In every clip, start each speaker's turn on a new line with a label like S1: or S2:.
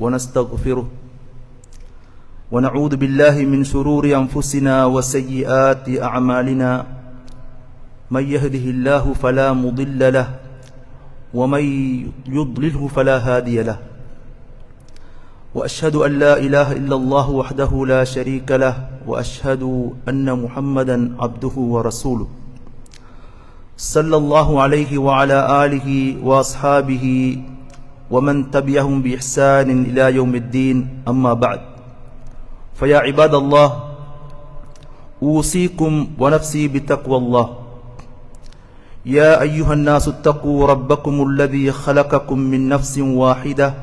S1: ونستغفره. ونعوذ بالله من شرور أنفسنا وسيئات أعمالنا. من يهده الله فلا مضل له ومن يضلله فلا هادي له. وأشهد أن لا إله إلا الله وحده لا شريك له وأشهد أن محمدا عبده ورسوله. صلى الله عليه وعلى آله وأصحابه ومن تبعهم بإحسان إلى يوم الدين أما بعد. فيا عباد الله أوصيكم ونفسي بتقوى الله. يا أيها الناس اتقوا ربكم الذي خلقكم من نفس واحدة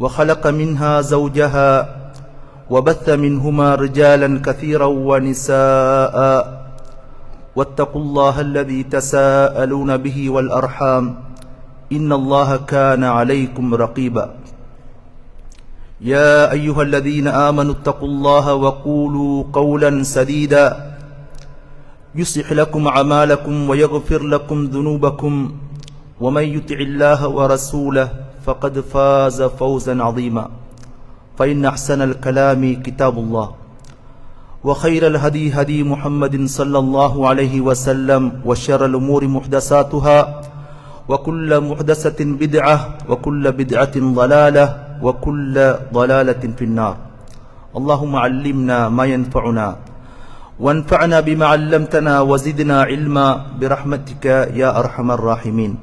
S1: وخلق منها زوجها وبث منهما رجالا كثيرا ونساء واتقوا الله الذي تساءلون به والأرحام. إن الله كان عليكم رقيبا. يا أيها الذين آمنوا اتقوا الله وقولوا قولا سديدا. يصلح لكم أعمالكم ويغفر لكم ذنوبكم. ومن يطع الله ورسوله فقد فاز فوزا عظيما. فإن أحسن الكلام كتاب الله. وخير الهدي هدي محمد صلى الله عليه وسلم. وشر الأمور محدثاتها. وكل محدثة بدعة وكل بدعة ضلالة وكل ضلالة في النار اللهم علمنا ما ينفعنا وانفعنا بما علمتنا وزدنا علما برحمتك يا أرحم الراحمين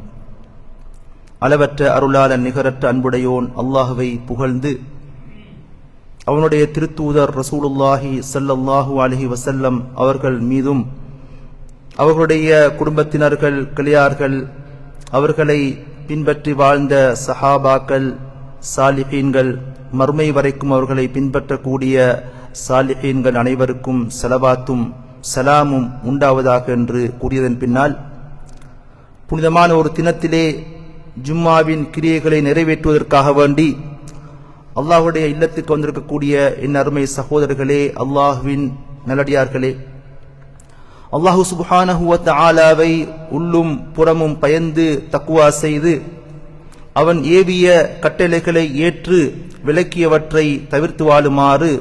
S1: அளவற்ற அருளாளன் நிகரற்ற அன்புடையோன் அல்லாஹுவை புகழ்ந்து அவனுடைய திருத்தூதர் ரசூலுல்லாஹி சல்லல்லாஹு அலஹி வசல்லம் அவர்கள் மீதும் அவர்களுடைய குடும்பத்தினர்கள் கிளியார்கள் அவர்களை பின்பற்றி வாழ்ந்த சஹாபாக்கள் சாலிஹீன்கள் மறுமை வரைக்கும் அவர்களை பின்பற்றக்கூடிய சாலிஹீன்கள் அனைவருக்கும் செலவாத்தும் சலாமும் உண்டாவதாக என்று கூறியதன் பின்னால் புனிதமான ஒரு தினத்திலே ஜும்மாவின் கிரியைகளை நிறைவேற்றுவதற்காக வேண்டி அல்லாஹுடைய இல்லத்துக்கு வந்திருக்கக்கூடிய என் அருமை சகோதரர்களே அல்லாஹுவின் நல்லடியார்களே அல்லாஹு சுபஹானஹுவத் ஆலாவை உள்ளும் புறமும் பயந்து தக்குவா செய்து அவன் ஏவிய கட்டளைகளை ஏற்று விளக்கியவற்றை தவிர்த்து வாழுமாறு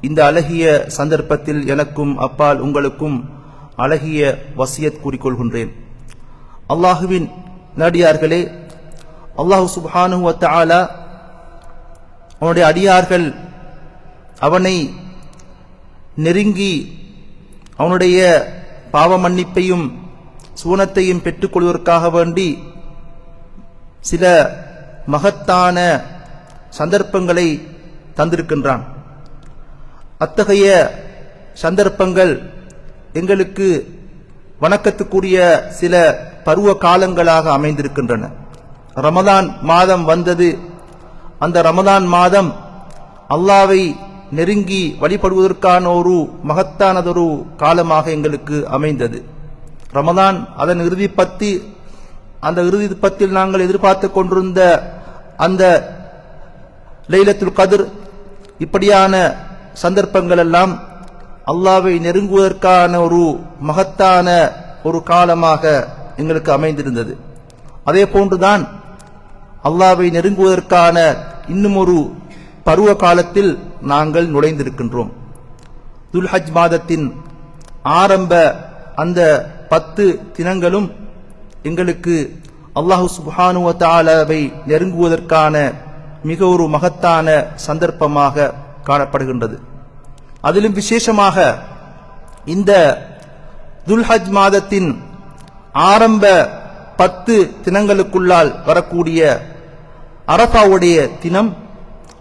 S1: இந்த அழகிய சந்தர்ப்பத்தில் எனக்கும் அப்பால் உங்களுக்கும் அழகிய வசியத் கூறிக்கொள்கின்றேன். அல்லாஹுவின் நடிகார்களே அல்லாஹு சுபஹானுவத் ஆலா அவனுடைய அடியார்கள் அவனை நெருங்கி அவனுடைய பாவ மன்னிப்பையும் சூனத்தையும் பெற்றுக்கொள்வதற்காக வேண்டி சில மகத்தான சந்தர்ப்பங்களை தந்திருக்கின்றான். அத்தகைய சந்தர்ப்பங்கள் எங்களுக்கு வணக்கத்துக்குரிய சில பருவ காலங்களாக அமைந்திருக்கின்றன. ரமதான் மாதம் வந்தது. அந்த ரமதான் மாதம் அல்லாவை நெருங்கி வழிபடுவதற்கான ஒரு மகத்தானதொரு காலமாக எங்களுக்கு அமைந்தது. ரமதான் அதன் இறுதி பத்தி அந்த இறுதி பத்தில் நாங்கள் எதிர்பார்த்து கொண்டிருந்த அந்த லைலத்துல் கதிர் இப்படியான சந்தர்ப்பங்கள் எல்லாம் அல்லாவை நெருங்குவதற்கான ஒரு மகத்தான ஒரு காலமாக எங்களுக்கு அமைந்திருந்தது. அதே போன்றுதான் அல்லாவை நெருங்குவதற்கான இன்னும் ஒரு பருவ காலத்தில் நாங்கள் நுழைந்திருக்கின்றோம். துல்ஹஜ் மாதத்தின் ஆரம்ப அந்த பத்து தினங்களும் எங்களுக்கு அல்லாஹு சுபானுவ நெருங்குவதற்கான மிக ஒரு மகத்தான சந்தர்ப்பமாக காணப்படுகின்றது. அதிலும் விசேஷமாக இந்த துல்ஹஜ் மாதத்தின் ஆரம்ப பத்து தினங்களுக்குள்ளால் வரக்கூடிய அரபாவுடைய தினம்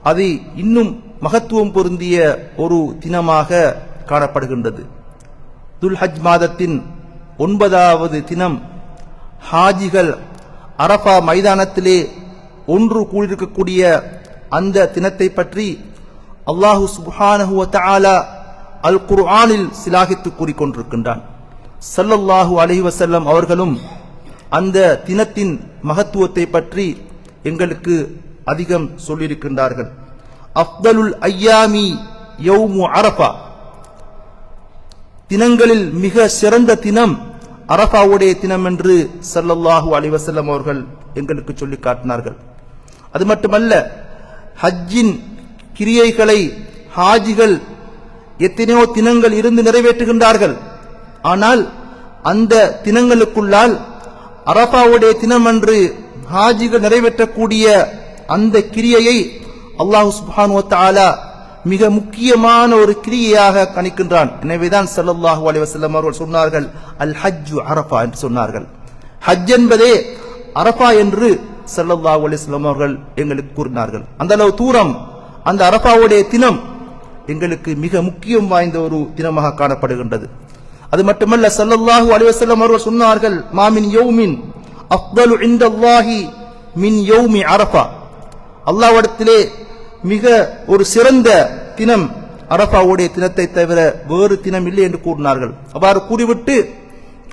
S1: அது இன்னும் மகத்துவம் பொருந்திய ஒரு தினமாக காணப்படுகின்றது. துல்ஹஜ் மாதத்தின் ஒன்பதாவது தினம் ஹாஜிகள் அரபா மைதானத்திலே ஒன்று கூடியிருக்கக்கூடிய அந்த தினத்தை பற்றி அல்லாஹு சுபானஹுவ தாலா அல் குர்ஆனில் சிலாகித்து கூறிக்கொண்டிருக்கின்றான். சல்லல்லாஹு அலைஹி வஸல்லம் அவர்களும் அந்த தினத்தின் மகத்துவத்தை பற்றி எங்களுக்கு அதிகம் சொல்லியிருக்கின்றார்கள். அப்தலுல் ஐயாமி யௌமு அரஃபா. தினங்களில் மிக சிறந்த தினம் அரஃபாவுடைய தினம் என்று சல்லல்லாஹு அலிவசல்லம் அவர்கள் எங்களுக்கு சொல்லி காட்டினார்கள். அது மட்டுமல்ல ஹஜ்ஜின் கிரியைகளை ஹாஜிகள் எத்தனையோ தினங்கள் இருந்து நிறைவேற்றுகின்றார்கள். ஆனால் அந்த தினங்களுக்குள்ளால் அரபாவுடைய தினமன்று ஹாஜிகள் நிறைவேற்றக்கூடிய அந்த கிரியையை அல்லாஹு சுபானுவத்தாலா மிக முக்கியமான ஒரு கிரியையாக கணிக்கின்றான். எனவேதான் செல்லல்லாஹு அலிவசல்லம் அவர்கள் சொன்னார்கள் அல் ஹஜ்ஜு அரஃபா என்று சொன்னார்கள். ஹஜ் என்பதே அரபா என்று ஸல்லல்லாஹு அலைஹி அவர்கள் எங்களுக்கு கூறினார்கள். அந்த அளவு தூரம் அந்த அரபாவுடைய தினம் எங்களுக்கு மிக முக்கியம் வாய்ந்த ஒரு தினமாக காணப்படுகின்றது. அது மட்டுமல்ல செல்லல்லாஹு அலிவசல்லம் அவர்கள் சொன்னார்கள் மாமின் யௌமின் அப்தலு இன்தல்லாஹி மின் யௌமி அரஃபா. அல்லாவிடத்திலே மிக ஒரு சிறந்த தினம் அரபாவுடைய தினத்தை தவிர வேறு தினம் இல்லை என்று கூறினார்கள். அவ்வாறு கூறிவிட்டு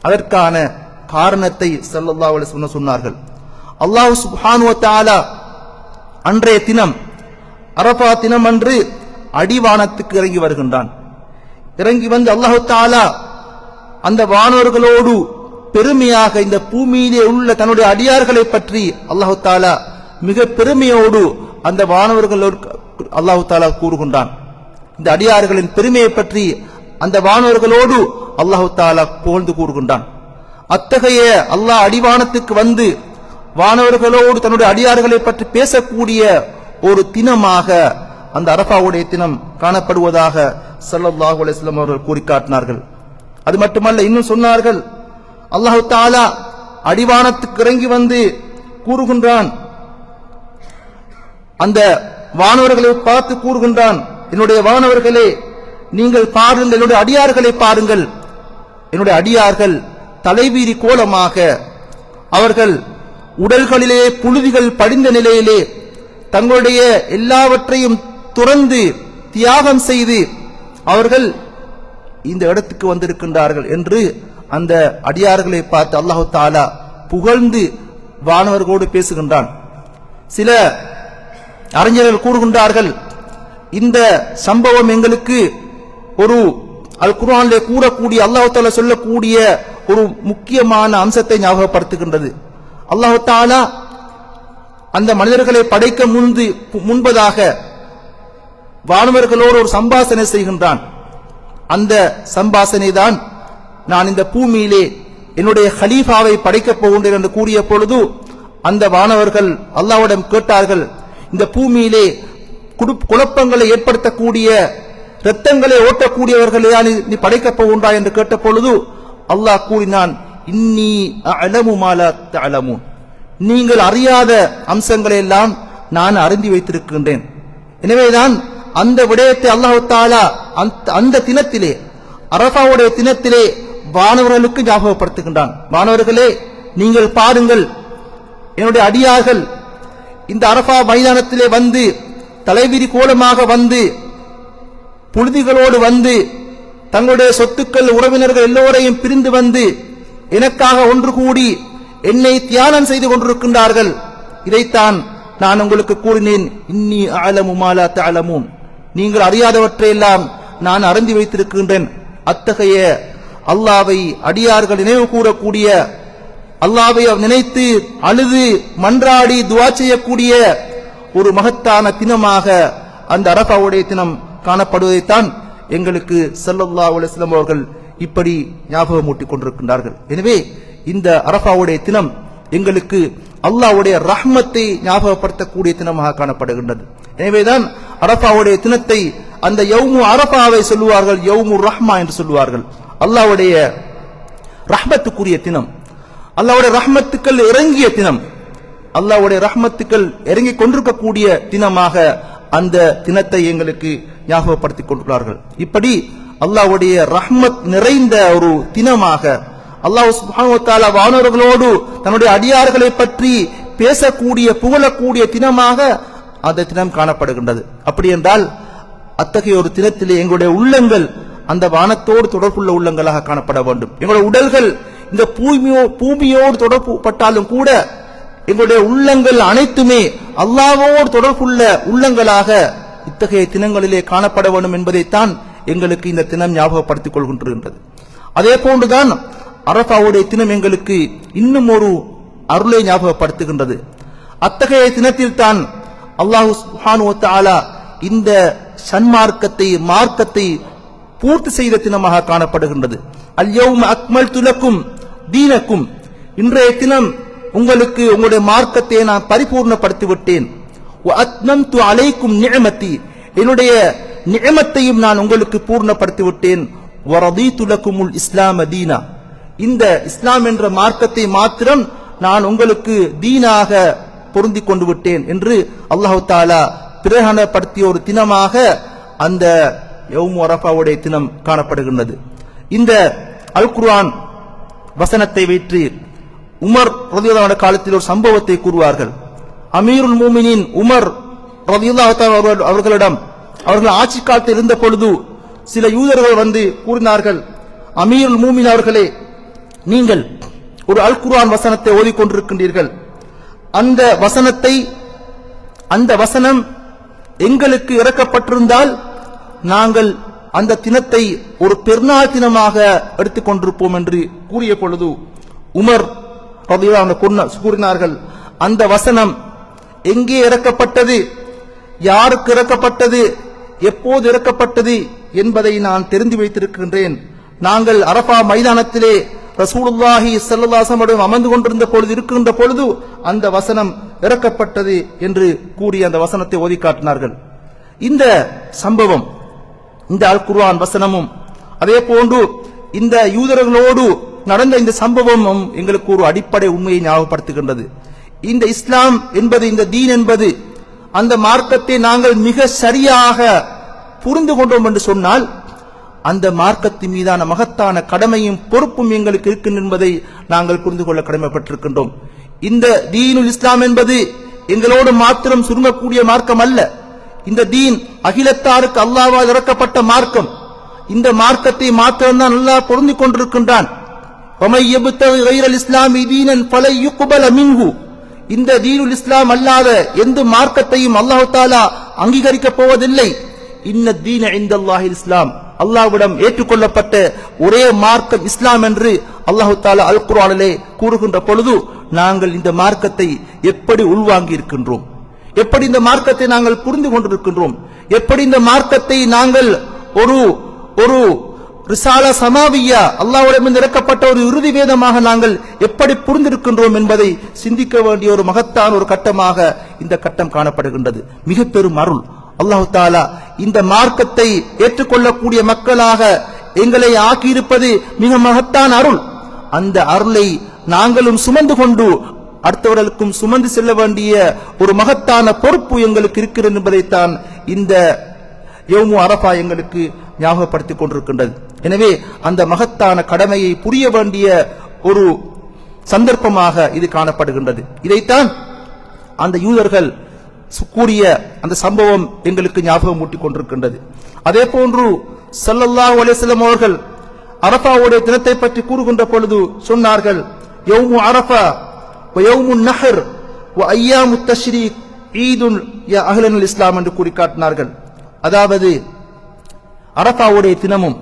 S1: அதற்கான காரணத்தை ஸல்லல்லாஹு சொன்ன சொன்னார்கள். அல்லாஹ் சுப்ஹானு அன்றைய தினம் அரபா தினம் அன்று அடிவானத்துக்கு இறங்கி வருகின்றான். இறங்கி வந்து அல்லாஹு தாலா அந்த வானவர்களோடு பெருமையாக இந்த பூமியிலே உள்ள தன்னுடைய அடியார்களை பற்றி அல்லாஹு தாலா மிக பெருமையோடு அந்த வானவர்களோடு அல்லாஹு தாலா கூறுகின்றான். இந்த அடியார்களின் பெருமையை பற்றி அந்த வானவர்களோடு அல்லாஹு தாலா புகழ்ந்து கூறுகின்றான். அத்தகைய அல்லாஹ் அடிவானத்துக்கு வந்து வானவர்களோடு தன்னுடைய அடியார்களை பற்றி பேசக்கூடிய ஒரு தினமாக அந்த அரபாவுடைய தினம் காணப்படுவதாக ஸல்லல்லாஹு அலிஸ்லாம் அவர்கள் கூறி காட்டினார்கள் அது மட்டுமல்ல இன்னும் சொன்னார்கள் அல்லாஹு தாலா அடிவானத்துக்கு இறங்கி வந்து கூறுகின்றான் அந்த வானவர்களை பார்த்து கூறுகின்றான் என்னுடைய வானவர்களே நீங்கள் பாருங்கள் என்னுடைய அடியார்களை பாருங்கள். என்னுடைய அடியார்கள் தலைவீரி கோலமாக அவர்கள் உடல்களிலே புழுதிகள் படிந்த நிலையிலே தங்களுடைய எல்லாவற்றையும் துறந்து தியாகம் செய்து அவர்கள் இந்த இடத்துக்கு வந்திருக்கின்றார்கள் என்று அந்த அடியார்களை பார்த்து அல்லாஹு தாலா புகழ்ந்து வானவர்களோடு பேசுகின்றான். சில அறிஞர்கள் கூறுகின்றார்கள் இந்த சம்பவம் எங்களுக்கு ஒரு அல் குர்ஆனிலே கூறக்கூடிய அல்லாஹால சொல்லக்கூடிய ஒரு முக்கியமான அம்சத்தை ஞாபகப்படுத்துகின்றது. அல்லாஹாலா அந்த மனிதர்களை படைக்க முன்பு முன்பதாக வானவர்களோடு ஒரு சம்பாசனை செய்கின்றான். அந்த சம்பாசனை தான் நான் இந்த பூமியிலே என்னுடைய ஹலீஃபாவை படைக்கப் போகின்றேன் என்று கூறிய பொழுது அந்த வானவர்கள் அல்லாஹ்விடம் கேட்டார்கள் இந்த பூமியிலே குழப்பங்களை ஏற்படுத்தக்கூடிய இரத்தங்களை ஓட்டக்கூடியவர்களையா நீ படைக்கப்ப உண்டா என்று கேட்ட பொழுது அல்லாஹ் கூறினான் இன்னி அலமு மாலா நீங்கள் அறியாத அம்சங்களை எல்லாம் நான் அறிந்து வைத்திருக்கின்றேன். எனவேதான் அந்த விடயத்தை அல்லாஹு தாலா அந்த- அந்த தினத்திலே அரபாவுடைய தினத்திலே வானவர்களுக்கு ஞாபகப்படுத்துகின்றான். வானவர்களே நீங்கள் பாருங்கள் என்னுடைய அடியார்கள் இந்த அரபா மைதானத்திலே வந்து தலைவிரி கோலமாக வந்து புழுதிகளோடு வந்து தங்களுடைய சொத்துக்கள் உறவினர்கள் எல்லோரையும் பிரிந்து வந்து எனக்காக ஒன்று கூடி என்னை தியானம் செய்து கொண்டிருக்கின்றார்கள். இதைத்தான் நான் உங்களுக்கு கூறினேன். இன்னி அலமு மாலா நீங்கள் அறியாதவற்றையெல்லாம் நான் அறிந்து வைத்திருக்கின்றேன். அத்தகைய அல்லாவை அடியார்கள் நினைவு கூறக்கூடிய அல்லாவை நினைத்து அழுது மன்றாடி துவா செய்யக்கூடிய ஒரு மகத்தான தினமாக அந்த அரபாவுடைய தினம் காணப்படுவதைத்தான் எங்களுக்கு ஸல்லல்லாஹு அலைஹி அவர்கள் இப்படி ஞாபகமூட்டிக் கொண்டிருக்கின்றார்கள். எனவே இந்த அரபாவுடைய தினம் எங்களுக்கு அல்லாவுடைய ரஹ்மத்தை ஞாபகப்படுத்தக்கூடிய தினமாக காணப்படுகின்றது. எனவேதான் அரபாவுடைய தினத்தை அந்த யௌமு அரபாவை சொல்லுவார்கள் யௌமு ரஹ்மா என்று சொல்லுவார்கள். அல்லாவுடைய ரஹ்மத்துக்குரிய தினம். அல்லாவுடைய ரஹ்மத்துக்கள் இறங்கிய தினம் அல்லாவுடைய ரஹ்மத்துக்கள் இறங்கி கொண்டிருக்கக்கூடிய தினமாக அந்த தினத்தை எங்களுக்கு ஞாபகப்படுத்திக் கொண்டுள்ளார்கள். இப்படி அல்லாஹ்வுடைய ரஹ்மத் நிறைந்த ஒரு தினமாக அல்லாஹ் சுப்ஹானஹு வானவர்களோடு தன்னுடைய அடியார்களை பற்றி பேசக்கூடிய புகழக்கூடிய தினமாக அந்த தினம் காணப்படுகின்றது. அப்படி என்றால் அத்தகைய ஒரு தினத்திலே எங்களுடைய உள்ளங்கள் அந்த வானத்தோடு தொடர்புள்ள உள்ளங்களாக காணப்பட வேண்டும். எங்களுடைய உடல்கள் இந்த பூமியோ பூமியோடு தொடர்பு பட்டாலும் கூட எங்களுடைய உள்ளங்கள் அனைத்துமே அல்லாவோடு தொடர்புள்ள உள்ளங்களாக இத்தகைய தினங்களிலே காணப்பட வேண்டும் என்பதைத்தான் எங்களுக்கு இந்த தினம் ஞாபகப்படுத்திக் கொள்கின்றது அதே போன்றுதான் அரபாவுடைய தினம் எங்களுக்கு இன்னும் ஒரு அருளை ஞாபகப்படுத்துகின்றது. அத்தகைய தினத்தில் தான் அல்லாஹு சுப்ஹானஹு ஆலா இந்த சன்மார்க்கத்தை மார்க்கத்தை பூர்த்தி செய்த தினமாக காணப்படுகின்றது. அல்யௌம அக்மல் துலக்கும் தீனக்கும். இன்றைய தினம் உங்களுக்கு உங்களுடைய மார்க்கத்தை நான் பரிபூர்ணப்படுத்தி விட்டேன் அலைக்கும் நியமத்தி என்னுடைய நியமத்தையும் நான் உங்களுக்கு பூர்ணப்படுத்தி விட்டேன் வ ரதீது இஸ்லாம தீனா. இந்த இஸ்லாம் என்ற மார்க்கத்தை மாத்திரம் நான் உங்களுக்கு தீனாக பொருந்தி கொண்டு விட்டேன் என்று அல்லாஹு தாலா பிரகடனப்படுத்திய ஒரு தினமாக அந்த யௌமு அரபாவுடைய தினம் காணப்படுகின்றது. இந்த அல் குர்ஆன் வசனத்தை வைத்து உமர் ரதியுல்லாஹு காலத்தில் ஒரு சம்பவத்தை கூறுவார்கள். அமீருல் மூமினின் உமர் ரதியுல்லாஹு அவர்கள்- அவர்களிடம் அவர்கள் ஆட்சி காலத்தில் இருந்த பொழுது சில யூதர்கள் வந்து கூறினார்கள் அமீருல் மூமின் அவர்களே நீங்கள் ஒரு அல் குர்ஆன் வசனத்தை ஓதிக்கொண்டிருக்கின்றீர்கள். அந்த வசனத்தை அந்த வசனம் எங்களுக்கு இறக்கப்பட்டிருந்தால் நாங்கள் அந்த தினத்தை ஒரு பெருநாள் தினமாக எடுத்துக் கொண்டிருப்போம் என்று கூறிய பொழுது உமர் கூறினார்கள் அந்த வசனம் எங்கே இறக்கப்பட்டது? யாருக்கு இறக்கப்பட்டது? எப்போது இறக்கப்பட்டது? என்பதை நான் தெரிந்து வைத்திருக்கின்றேன். நாங்கள் அரபா மைதானத்திலே ரசூலுல்லாஹி செல்லதாசமுடன் அமர்ந்து கொண்டிருந்த பொழுது இருக்கின்ற பொழுது அந்த வசனம் இறக்கப்பட்டது என்று கூறி அந்த வசனத்தை ஓதி காட்டினார்கள் இந்த சம்பவம் இந்த அல் குர்ஆன் வசனமும் அதே போன்று இந்த யூதர்களோடு நடந்த இந்த சம்பவமும் எங்களுக்கு ஒரு அடிப்படை உண்மையை ஞாபகப்படுத்துகின்றது. இந்த இஸ்லாம் என்பது இந்த தீன் என்பது அந்த மார்க்கத்தை நாங்கள் மிக சரியாக புரிந்து கொண்டோம் என்று சொன்னால் அந்த மார்க்கத்தின் மீதான மகத்தான கடமையும் பொறுப்பும் எங்களுக்கு இருக்கின்ற என்பதை நாங்கள் புரிந்து கொள்ள கடமைப்பட்டிருக்கின்றோம். இந்த தீனுல் இஸ்லாம் என்பது எங்களோடு மாத்திரம் சுருங்கக்கூடிய மார்க்கம் அல்ல. இந்த தீன் அகிலத்தாருக்கு அல்லாவால் இறக்கப்பட்ட மார்க்கம். இந்த மார்க்கத்தை மாத்திரம்தான் அல்லாஹ் பொருந்தி கொண்டிருக்கின்றான். இந்த தீனுல் இஸ்லாம் அல்லாத எந்த மார்க்கத்தையும் அல்லாஹு தாலா அங்கீகரிக்கப் போவதில்லை. இன்ன தீன இந்த அல்லாஹில் இஸ்லாம். அல்லாஹ்விடம் ஏற்றுக்கொள்ளப்பட்ட ஒரே மார்க்கம் இஸ்லாம் என்று அல்லாஹு தாலா அல் குரானிலே கூறுகின்ற பொழுது நாங்கள் இந்த மார்க்கத்தை எப்படி உள்வாங்கி இருக்கின்றோம் எப்படி இந்த மார்க்கத்தை நாங்கள் புரிந்து கொண்டிருக்கின்றோம்? எப்படி இந்த மார்க்கத்தை நாங்கள் ஒரு ஒரு ரிசாலா சமாவியா அல்லாவுடன் இறக்கப்பட்ட ஒரு இறுதி வேதமாக நாங்கள் எப்படி புரிந்திருக்கின்றோம் என்பதை சிந்திக்க வேண்டிய ஒரு மகத்தான ஒரு கட்டமாக இந்த கட்டம் காணப்படுகின்றது. மிக பெரும் அருள். அல்லாஹு தாலா இந்த மார்க்கத்தை ஏற்றுக்கொள்ளக்கூடிய மக்களாக எங்களை ஆக்கியிருப்பது மிக மகத்தான அருள். அந்த அருளை நாங்களும் சுமந்து கொண்டு அடுத்தவர்களுக்கும் சுமந்து செல்ல வேண்டிய ஒரு மகத்தான பொறுப்பு எங்களுக்கு இருக்கிறது என்பதைத்தான் இந்த யோமு அரபா எங்களுக்கு ஞாபகப்படுத்திக் கொண்டிருக்கின்றது. எனவே அந்த மகத்தான கடமையை புரிய வேண்டிய ஒரு சந்தர்ப்பமாக இது காணப்படுகின்றது. இதைத்தான் அந்த யூதர்கள் கூறிய அந்த சம்பவம் எங்களுக்கு ஞாபகம் ஊட்டிக் கொண்டிருக்கின்றது. அதே போன்று சல்லல்லா அலைஹி அவர்கள் அரபாவுடைய தினத்தை பற்றி கூறுகின்ற பொழுது சொன்னார்கள் யோமு அரபா வ யௌமு நஹர் வ ஐயாமு தஷ்ரீக் ஈதுன் யா இஸ்லாம் என்று கூறி காட்டினார்கள். அதாவது அரபாவுடைய தினமும்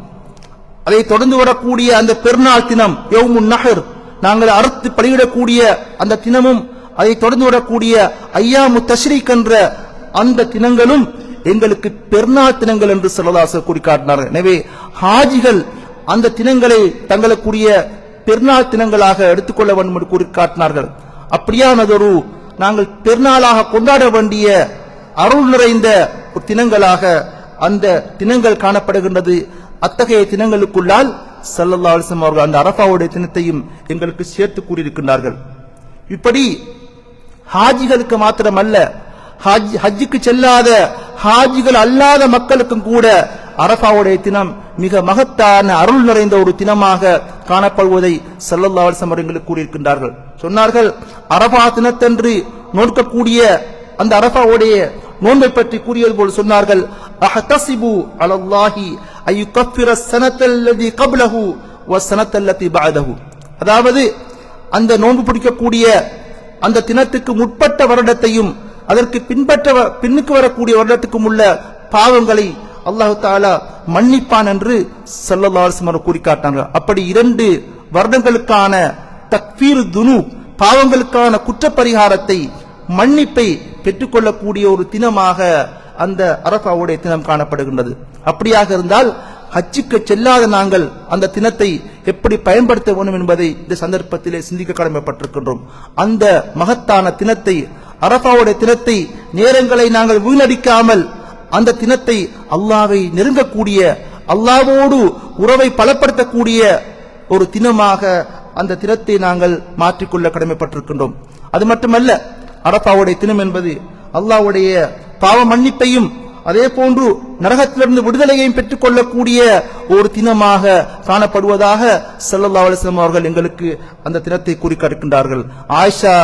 S1: அதை தொடர்ந்து வரக்கூடிய அந்த பெருநாள் தினம் யௌமுன் நகர் நாங்கள் அறுத்து பலியிடக்கூடிய அந்த தினமும் அதை தொடர்ந்து வரக்கூடிய ஐயாமு தஷ்ரீக் என்ற அந்த தினங்களும் எங்களுக்கு பெருநாள் தினங்கள் என்று சொல்லலாச கூறி காட்டினார்கள். எனவே ஹாஜிகள் அந்த தினங்களை தங்களுக்குரிய பெருநாள் தினங்களாக எடுத்துக்கொள்ள வேண்டும் என்று கூறி காட்டினார்கள் அப்படியானதொரு நாங்கள் பெருநாளாக கொண்டாட வேண்டிய அருள் நிறைந்த ஒரு தினங்களாக அந்த தினங்கள் காணப்படுகின்றது. அத்தகைய தினங்களுக்குள்ளால் சல்லல்லா அலிசம் அவர்கள் அந்த அரபாவுடைய தினத்தையும் எங்களுக்கு சேர்த்து கூறியிருக்கின்றார்கள். இப்படி ஹாஜிகளுக்கு மாத்திரமல்ல ஹஜ் ஹஜ்ஜுக்கு செல்லாத ஹாஜிகள் அல்லாத மக்களுக்கும் கூட அரஃபாவுடைய தினம் மிக மகத்தான அருள் நிறைந்த ஒரு தினமாக காணப்படுவதை ஸல்லல்லாஹு அலைஹி கூறியிருக்கின்றார்கள். சொன்னார்கள் அரஃபா தினத்தன்று நோக்கக்கூடிய அந்த அரஃபாவுடைய நோன்பை பற்றி கூறியது போல் சொன்னார்கள் அஹதசிபு அலல்லாஹி அய்யுகஃபிர ஸனத்தல்லதி கப்லஹு சனத்தல்லதி பாதஹு அதாவது அந்த நோன்பு பிடிக்கக்கூடிய அந்த தினத்துக்கு முற்பட்ட வருடத்தையும் அதற்கு பின்பற்ற பின்னுக்கு வரக்கூடிய வருடத்துக்கும் உள்ள பாவங்களை அல்லாஹு தாலா மன்னிப்பான் என்று ஸல்லல்லாஹு கூறி காட்டாங்க அப்படி இரண்டு வருடங்களுக்கான தக்வீர் துனு பாவங்களுக்கான குற்றப்பரிகாரத்தை மன்னிப்பை பெற்றுக்கொள்ளக்கூடிய ஒரு தினமாக அந்த அரபாவுடைய தினம் காணப்படுகின்றது. அப்படியாக இருந்தால் ஹஜ்ஜுக்கு செல்லாத நாங்கள் அந்த தினத்தை எப்படி பயன்படுத்த வேண்டும் என்பதை இந்த சந்தர்ப்பத்திலே சிந்திக்க கடமைப்பட்டிருக்கின்றோம். அந்த மகத்தான தினத்தை அரபாவுடைய தினத்தை நேரங்களை நாங்கள் வீணடிக்காமல் அந்த தினத்தை அல்லாவை நெருங்கக்கூடிய அல்லாவோடு உறவை பலப்படுத்தக்கூடிய ஒரு தினமாக அந்த தினத்தை நாங்கள் மாற்றிக்கொள்ள கடமைப்பட்டிருக்கின்றோம். அது மட்டுமல்ல அரபாவுடைய தினம் என்பது அல்லாஹ்வுடைய பாவ மன்னிப்பையும் அதே போன்று நரகத்திலிருந்து விடுதலையையும் பெற்றுக் கொள்ளக்கூடிய ஒரு தினமாக காணப்படுவதாக செல்லல்லா அலிஸ்லாம் அவர்கள் எங்களுக்கு அந்த தினத்தை கூறி கற்கின்றார்கள் ஆயிஷா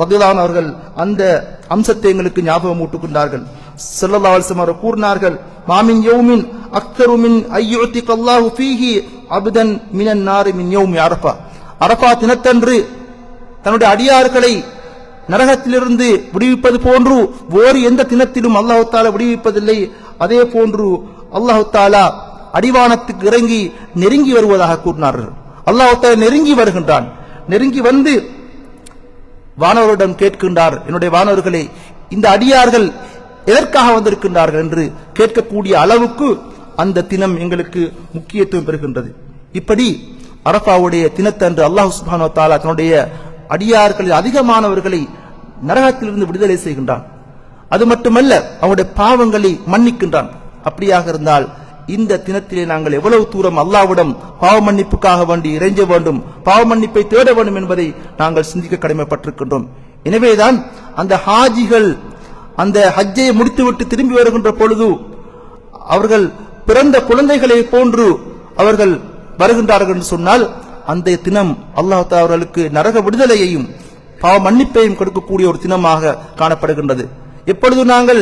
S1: ரதிலான் அவர்கள் அந்த அம்சத்தை எங்களுக்கு ஞாபகம் ஊட்டுகின்றார்கள். செல்லல்லா அலிசம் அவர் கூறினார்கள் மாமின் யோமின் அக்தருமின் ஐயோத்தி கல்லாஹு அல்லாஹு ஃபீஹி அப்தன் மினன் நாறு மின் யௌமி அரபா அரபா தினத்தன்று தன்னுடைய அடியார்களை நரகத்திலிருந்து விடுவிப்பது போன்று வேறு எந்த தினத்திலும் அல்லாஹு தாலா விடுவிப்பதில்லை. அதே போன்று அல்லாஹு தாலா அடிவானத்துக்கு இறங்கி நெருங்கி வருவதாக கூறினார்கள். அல்லாஹு தாலா நெருங்கி வருகின்றான். நெருங்கி வந்து வானவரிடம் கேட்கின்றார் என்னுடைய வானவர்களே இந்த அடியார்கள் எதற்காக வந்திருக்கின்றார்கள் என்று கேட்கக்கூடிய அளவுக்கு அந்த தினம் எங்களுக்கு முக்கியத்துவம் பெறுகின்றது. இப்படி அரபாவுடைய தினத்தன்று அல்லாஹ் சுபானோ தாலா தன்னுடைய அடியார்களில் அதிகமானவர்களை நரகத்திலிருந்து விடுதலை செய்கின்றான். அது மட்டுமல்ல அவருடைய பாவங்களை மன்னிக்கின்றான். அப்படியாக இருந்தால் இந்த தினத்திலே நாங்கள் எவ்வளவு தூரம் அல்லாவிடம் பாவ மன்னிப்புக்காக வேண்டி இறைஞ்ச வேண்டும் பாவ மன்னிப்பை தேட வேண்டும் என்பதை நாங்கள் சிந்திக்க கடமைப்பட்டிருக்கின்றோம். எனவேதான் அந்த ஹாஜிகள் அந்த ஹஜ்ஜை முடித்துவிட்டு திரும்பி வருகின்ற பொழுது அவர்கள் பிறந்த குழந்தைகளை போன்று அவர்கள் வருகின்றார்கள் என்று சொன்னால் அந்த தினம் அல்லாஹ் அவர்களுக்கு நரக விடுதலையையும் பாவ மன்னிப்பையும் கொடுக்கக்கூடிய ஒரு தினமாக காணப்படுகின்றது. எப்பொழுது நாங்கள்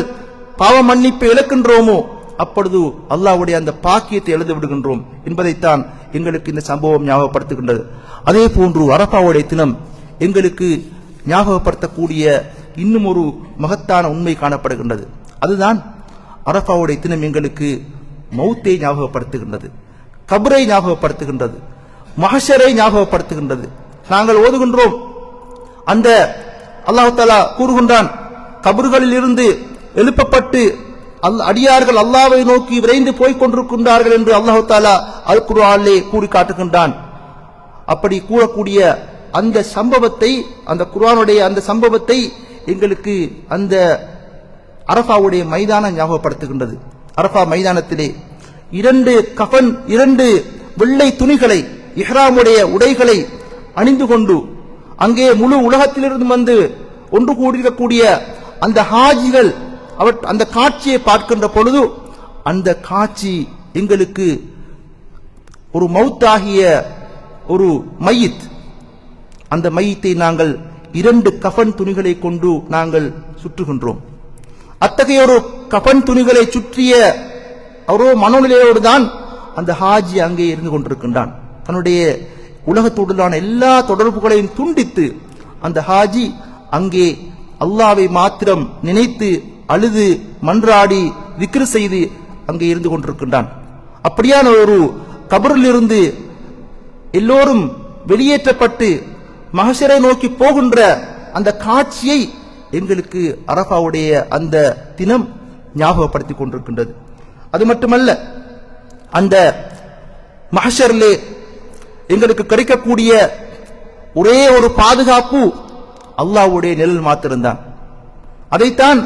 S1: பாவ மன்னிப்பை இழக்கின்றோமோ அப்பொழுது அல்லாஹ்வுடைய அந்த பாக்கியத்தை எழுதி விடுகின்றோம் என்பதைத்தான் எங்களுக்கு இந்த சம்பவம் ஞாபகப்படுத்துகின்றது. அதே போன்று அரபாவுடைய தினம் எங்களுக்கு ஞாபகப்படுத்தக்கூடிய இன்னும் ஒரு மகத்தான உண்மை காணப்படுகின்றது. அதுதான் அரபாவுடைய தினம் எங்களுக்கு மௌத்தை ஞாபகப்படுத்துகின்றது கபரை ஞாபகப்படுத்துகின்றது மகஷரை ஞாபகப்படுத்துகின்றது. நாங்கள் ஓதுகின்றோம். அந்த அல்லாஹ் கூறுகின்றான் கபர்களில் இருந்து எழுப்பப்பட்டு அல் அடியார்கள் அல்லாவை நோக்கி விரைந்து போய்க் கொண்டிருக்கின்றார்கள் என்று அல்லாஹ் தாலா அல் குர்ஆனிலே கூறி காட்டுகின்றான் அப்படி கூறக்கூடிய அந்த சம்பவத்தை அந்த குர்ஆனுடைய அந்த சம்பவத்தை எங்களுக்கு அந்த அரஃபாவுடைய மைதானம் ஞாபகப்படுத்துகின்றது. அரஃபா மைதானத்திலே இரண்டு கஃபன் இரண்டு வெள்ளை துணிகளை இஹ்ராமுடைய உடைகளை அணிந்து கொண்டு அங்கே முழு உலகத்திலிருந்து வந்து ஒன்று கூடியிருக்கக்கூடிய அந்த ஹாஜிகள் அவர் அந்த காட்சியை பார்க்கின்ற பொழுது அந்த காட்சி எங்களுக்கு ஒரு மௌத்தாகிய ஒரு மையித். அந்த மையத்தை நாங்கள் இரண்டு கஃபன் துணிகளை கொண்டு நாங்கள் சுற்றுகின்றோம். அத்தகைய ஒரு கஃபன் துணிகளை சுற்றிய அவரோ மனநிலையோடு தான் அந்த ஹாஜி அங்கே இருந்து கொண்டிருக்கின்றான். தன்னுடைய உலகத்துடனான எல்லா தொடர்புகளையும் துண்டித்து அந்த ஹாஜி அங்கே அல்லாவை மாத்திரம் நினைத்து அழுது மன்றாடி விக்ரு செய்து அங்கே இருந்து கொண்டிருக்கின்றான். அப்படியான ஒரு கபரிலிருந்து எல்லோரும் வெளியேற்றப்பட்டு மகசரை நோக்கி போகின்ற அந்த காட்சியை எங்களுக்கு அரபாவுடைய அந்த தினம் ஞாபகப்படுத்திக் கொண்டிருக்கின்றது. அது மட்டுமல்ல அந்த மஹஷரிலே எங்களுக்கு கிடைக்கக்கூடிய ஒரே ஒரு பாதுகாப்பு அல்லாஹ்வுடைய நிழல் மாத்திருந்தான் அதைத்தான்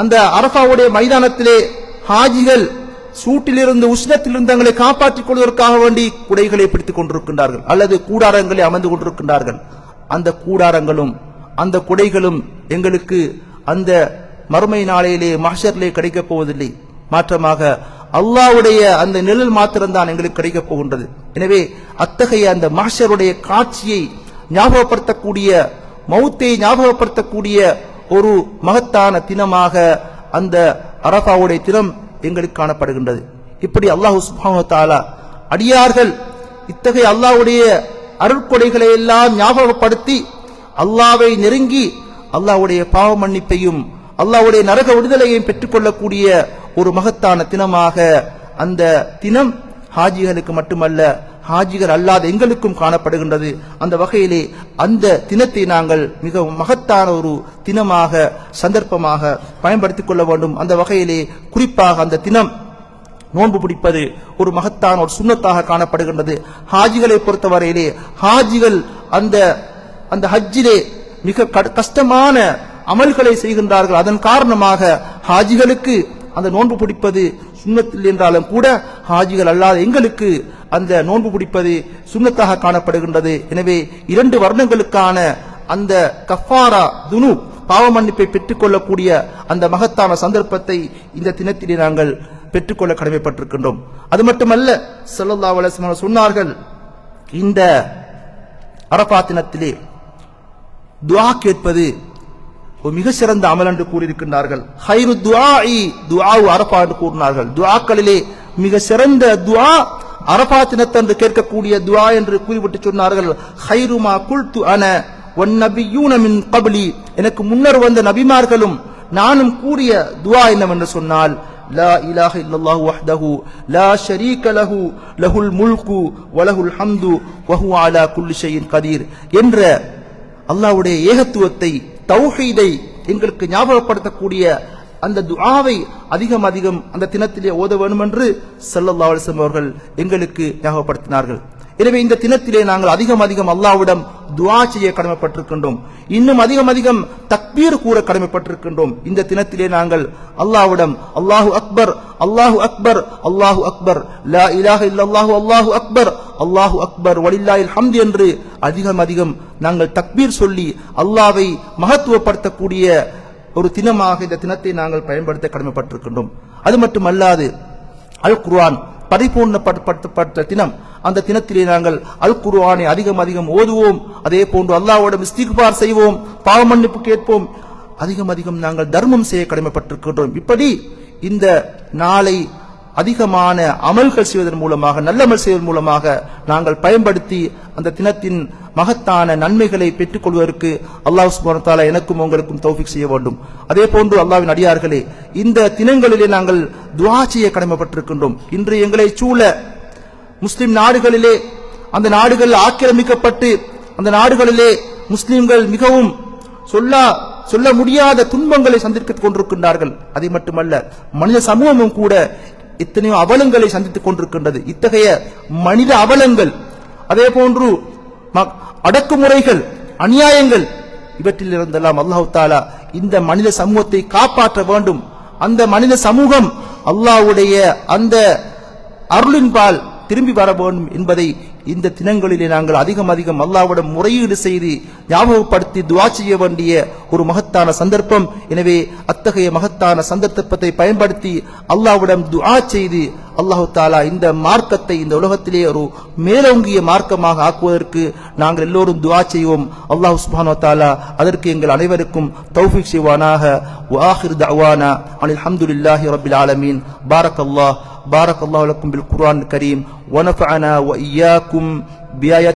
S1: அந்த அரபாவுடைய மைதானத்திலே ஹாஜிகள் சூட்டிலிருந்து உஷ்ணத்திலிருந்து தங்களை காப்பாற்றிக் கொள்வதற்காக வேண்டி குடைகளை பிடித்துக் கொண்டிருக்கின்றார்கள். அல்லது கூடாரங்களை அமர்ந்து கொண்டிருக்கின்றார்கள். அந்த கூடாரங்களும் அந்த குடைகளும் எங்களுக்கு அந்த மறுமை நாளையிலே மஹஷரிலே கிடைக்கப் போவதில்லை. மாற்றமாக அல்லாஹ்வுடைய அந்த நிழல் மாத்திரம்தான் எங்களுக்கு கிடைக்கப் போகின்றது. எனவே அத்தகைய அந்த மாஷருடைய காட்சியை ஞாபகப்படுத்தக்கூடிய மௌத்தை ஞாபகப்படுத்தக்கூடிய ஒரு மகத்தான தினமாக அந்த அரபாவுடைய தினம் எங்களுக்கு காணப்படுகின்றது. இப்படி அல்லாஹ் சுப்ஹானஹு அடியார்கள் இத்தகைய அல்லாஹ்வுடைய அருட்கொடைகளை எல்லாம் ஞாபகப்படுத்தி அல்லாவை நெருங்கி அல்லாவுடைய பாவ மன்னிப்பையும் அல்லாவுடைய நரக விடுதலையும் பெற்றுக்கொள்ளக்கூடிய ஒரு மகத்தான தினமாக அந்த தினம் ஹாஜிகளுக்கு மட்டுமல்ல ஹாஜிகள் அல்லாத எங்களுக்கும் காணப்படுகின்றது. அந்த வகையிலே அந்த தினத்தை நாங்கள் மிக மகத்தான ஒரு தினமாக சந்தர்ப்பமாக பயன்படுத்திக் கொள்ள வேண்டும். அந்த வகையிலே குறிப்பாக அந்த தினம் நோன்பு பிடிப்பது ஒரு மகத்தான ஒரு சுண்ணத்தாக காணப்படுகின்றது. ஹாஜிகளை பொறுத்தவரையிலே ஹாஜிகள் அந்த அந்த ஹஜ்ஜிலே மிக கட- கஷ்டமான அமல்களை செய்கின்றார்கள். அதன் காரணமாக ஹாஜிகளுக்கு அந்த நோன்பு பிடிப்பது சுண்ணத்தில் என்றாலும் கூட ஹாஜிகள் அல்லாத எங்களுக்கு அந்த நோன்பு பிடிப்பது சுண்ணத்தாக காணப்படுகின்றது. எனவே இரண்டு வருடங்களுக்கான அந்த கஃபாரா துனு பாவ மன்னிப்பை பெற்றுக்கொள்ளக்கூடிய அந்த மகத்தான சந்தர்ப்பத்தை இந்த தினத்திலே நாங்கள் பெற்றுக்கொள்ள கடமைப்பட்டிருக்கின்றோம். அது மட்டுமல்ல ஸல்லல்லாஹு அலைஹி சொன்னார்கள் இந்த அரபாத்தினத்திலே துவா கேட்பது ஒரு மிக சிறந்த அமல் என்று கூறியிருக்கின்றார்கள். ஹைரு துவா துவா அரபா என்று கூறினார்கள். துவாக்களிலே மிக சிறந்த துவா அரபா தினத்தன்று கேட்கக்கூடிய துவா என்று கூறிவிட்டு சொன்னார்கள். ஹைருமா குல்து அன ஒன் நபி யூனமின் கப்லி. எனக்கு முன்னர் வந்த நபிமார்களும் நானும் கூறிய துவா என்னவென்று சொன்னால் لا إله إلا الله وحده لا شريك له له الملك وله الحمد وهو على كل شيء قدير என்ற அல்லாஹ்வுடைய ஏகத்துவத்தை தௌஹீதை எங்களுக்கு ஞாபகப்படுத்தக்கூடிய அந்த துஆவை அதிகம் அதிகம் அந்த தினத்திலே ஓத வேண்டும் என்று சல்லல்லாஹு அலைஹி அவர்கள் எங்களுக்கு ஞாபகப்படுத்தினார்கள். எனவே இந்த தினத்திலே நாங்கள் அதிகம் அதிகம் அல்லாவிடம் துவா செய்ய கடமைப்பட்டிருக்கின்றோம். இன்னும் அதிகம் அதிகம் தக்பீர் கூற கடமைப்பட்டிருக்கின்றோம். இந்த தினத்திலே நாங்கள் அல்லாவிடம் அல்லாஹு அக்பர் அல்லாஹு அக்பர் அல்லாஹு அக்பர் லா இலாஹ இல்லல்லாஹு அல்லாஹு அக்பர் அல்லாஹு அக்பர் வலில்லாயில் ஹம்து என்று அதிகம் அதிகம் நாங்கள் தக்பீர் சொல்லி அல்லாவை மகத்துவப்படுத்தக்கூடிய ஒரு தினமாக இந்த தினத்தை நாங்கள் பயன்படுத்த கடமைப்பட்டிருக்கின்றோம். அது மட்டுமல்லாது அல் குர்ஆன் பரிபூர்ணப்படுத்தப்பட்ட தினம். அந்த தினத்திலே நாங்கள் அல் குருவானை அதிகம் அதிகம் ஓதுவோம். அதே போன்று அல்லாவோட இஸ்திக்பார் செய்வோம். பாவமன்னிப்பு கேட்போம். அதிகம் அதிகம் நாங்கள் தர்மம் செய்ய கடமைப்பட்டிருக்கின்றோம். இப்படி இந்த நாளை அதிகமான அமல்கள் செய்வதன் மூலமாக நல்லமல் செய்வதன் மூலமாக நாங்கள் பயன்படுத்தி அந்த தினத்தின் மகத்தான நன்மைகளை பெற்றுக் கொள்வதற்கு அல்லாஹ் சுப்ஹானஹு எனக்கும் உங்களுக்கும் தௌஃபிக் செய்ய வேண்டும். அதே போன்று அல்லாவின் அடியார்களே இந்த தினங்களிலே நாங்கள் துவா செய்ய கடமைப்பட்டிருக்கின்றோம். இன்று எங்களை சூழ முஸ்லிம் நாடுகளிலே அந்த நாடுகள் ஆக்கிரமிக்கப்பட்டு அந்த நாடுகளிலே முஸ்லிம்கள் மிகவும் சொல்ல சொல்ல முடியாத துன்பங்களை சந்தித்துக் கொண்டிருக்கின்றார்கள். அதை மட்டுமல்ல மனித சமூகமும் கூட எத்தனையோ அவலங்களை சந்தித்துக் கொண்டிருக்கின்றது. இத்தகைய மனித அவலங்கள் அதே போன்று ம- அடக்குமுறைகள் அநியாயங்கள் இவற்றில் இருந்தெல்லாம் அல்லாஹு தாலா இந்த மனித சமூகத்தை காப்பாற்ற வேண்டும். அந்த மனித சமூகம் அல்லாஹ்வுடைய அந்த அருளின்பால் திரும்பி வர வேண்டும் என்பதை இந்த தினங்களிலே நாங்கள் அதிகம் அதிகம் அல்லாவிடம் முறையீடு செய்து ஞாபகப்படுத்தி துவா செய்ய வேண்டிய ஒரு மகத்தான சந்தர்ப்பம். எனவே அத்தகைய மகத்தான சந்தர்ப்பத்தை பயன்படுத்தி அல்லாவிடம் துவா செய்து அல்லாஹு தாலா இந்த மார்க்கத்தை இந்த உலகத்திலே ஒரு மேலோங்கிய மார்க்கமாக ஆக்குவதற்கு நாங்கள் எல்லோரும் துவா செய்வோம். அல்லாஹ் சுபானோ தாலா அதற்கு எங்கள் அனைவருக்கும் தௌஃபிக் செய்வானாக. வாஹிர் தவானா அனில் அஹமதுல்லாஹி ரபில் ஆலமீன். பாரக் அல்லாஹ் بارك الله لكم بالقرآن الكريم ونفعنا وإياكم بآيات